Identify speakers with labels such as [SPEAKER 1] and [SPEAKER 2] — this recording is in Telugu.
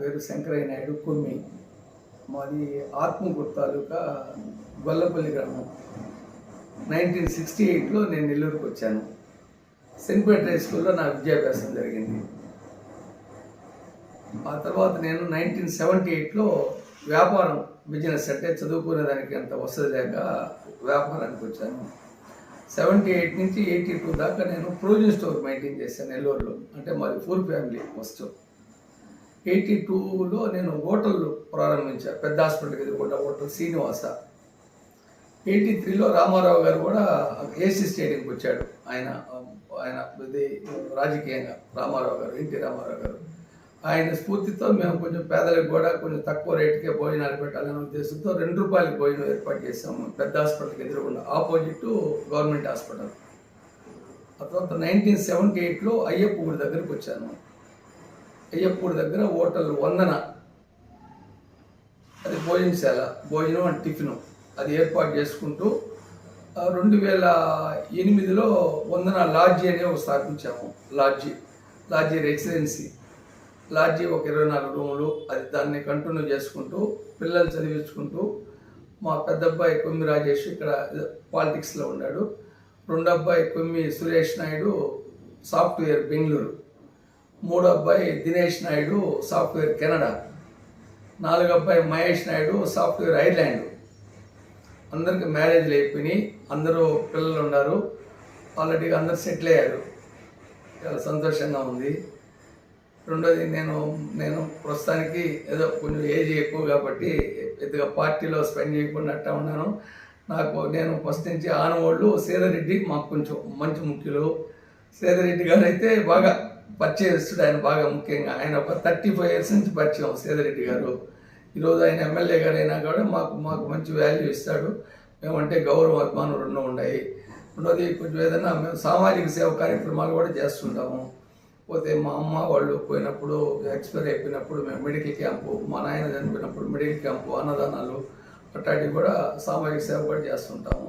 [SPEAKER 1] పేరు శంకరయ్య నాయుడు కుర్మి మాది ఆత్మకూరు తాలూకా గొల్లపల్లి గ్రామం. నైన్టీన్ సిక్స్టీ ఎయిట్లో నేను నెల్లూరుకు వచ్చాను. సెంట్పేట హై స్కూల్లో నా విద్యాభ్యాసం జరిగింది. ఆ తర్వాత నేను నైన్టీన్ సెవెంటీ ఎయిట్లో వ్యాపారం బిజినెస్ అంటే చదువుకునే దానికి అంత వసతి లేక వ్యాపారానికి వచ్చాను. సెవెంటీ ఎయిట్ నుంచి ఎయిటీ టూ దాకా నేను ప్రొవిజన్ స్టోర్ మెయింటైన్ చేశాను నెల్లూరులో. అంటే మాది ఫుల్ ఫ్యామిలీ ఫస్ట్. ఎయిటీ టూలో నేను హోటల్ ప్రారంభించాను పెద్ద హాస్పిటల్కి ఎదుర్కొంట హోటల్ శ్రీనివాస. ఎయిటీ త్రీలో రామారావు గారు కూడా ఏసీ స్టేడియంకి వచ్చాడు. ఆయన ఆయన ఇది రాజకీయంగా రామారావు గారు ఎన్టీ రామారావు గారు. ఆయన స్ఫూర్తితో మేము కొంచెం పేదలకు కూడా కొంచెం తక్కువ రేటుకే భోజనాలు పెట్టాలనే ఉద్దేశంతో రెండు రూపాయలకి భోజనం ఏర్పాటు చేసాము పెద్ద హాస్పిటల్కి ఎదురుకుండా ఆపోజిట్ గవర్నమెంట్ హాస్పిటల్. ఆ తర్వాత నైన్టీన్ సెవెంటీ ఎయిట్లో అయ్యప్ప గుడి దగ్గరికి వచ్చాను. అయ్యప్పుడు దగ్గర హోటల్ వందన. అది భోజనశాల భోజనం అండ్ టిఫిన్. అది ఏర్పాటు చేసుకుంటూ రెండు వేల ఎనిమిదిలో వందన లాడ్జీ అనే ఒక స్థాపించాము లాడ్జీ. లాడ్జీ రెసిడెన్సీ లాడ్జీ ఒక ఇరవై నాలుగు రూములు అది దాన్ని కంటిన్యూ చేసుకుంటూ పిల్లలు చదివించుకుంటూ మా పెద్ద అబ్బాయి కొమ్మి రాజేష్ ఇక్కడ పాలిటిక్స్లో ఉన్నాడు. రెండు అబ్బాయి కొమ్మి సురేష్ నాయుడు సాఫ్ట్వేర్ బెంగళూరు. మూడో అబ్బాయి దినేష్ నాయుడు సాఫ్ట్వేర్ కెనడా. నాలుగు అబ్బాయి మహేష్ నాయుడు సాఫ్ట్వేర్ ఐర్లాండ్. అందరికి మ్యారేజ్లు అయిపోయినాయి అందరూ పిల్లలు ఉన్నారు. ఆల్రెడీగా అందరు సెటిల్ అయ్యారు. చాలా సంతోషంగా ఉంది. రెండోది నేను నేను ప్రస్తుతానికి ఏదో కొంచెం ఏజ్ ఎక్కువ కాబట్టి పెద్దగా పార్టీలో స్పెండ్ చేయకుండా అట్టా ఉన్నాను. నాకు నేను ఫస్ట్ నుంచి ఆనవాళ్ళు సేదరెడ్డి మాకు కొంచెం మంచి ముఖ్యులు. సేదరెడ్డి గారు అయితే బాగా పరిచయస్తుడు ఆయన బాగా ముఖ్యంగా. ఆయన ఒక థర్టీ ఫైవ్ ఇయర్స్ నుంచి పరిచయం సేదరెడ్డి గారు. ఈరోజు ఆయన ఎమ్మెల్యే గారు అయినా కూడా మాకు మాకు మంచి వాల్యూ ఇస్తాడు. మేమంటే గౌరవ అభిమానులు రెండు ఉన్నాయి. రెండోది కొంచెం ఏదైనా మేము సామాజిక సేవ కార్యక్రమాలు కూడా చేస్తుంటాము. పోతే మా అమ్మ వాళ్ళు పోయినప్పుడు ఎక్స్పైర్ అయిపోయినప్పుడు మేము మెడికల్ క్యాంపు మా నాయన చనిపోయినప్పుడు మెడికల్ క్యాంపు అన్నదానాలు అట్లాంటివి కూడా సామాజిక సేవ కూడా చేస్తుంటాము.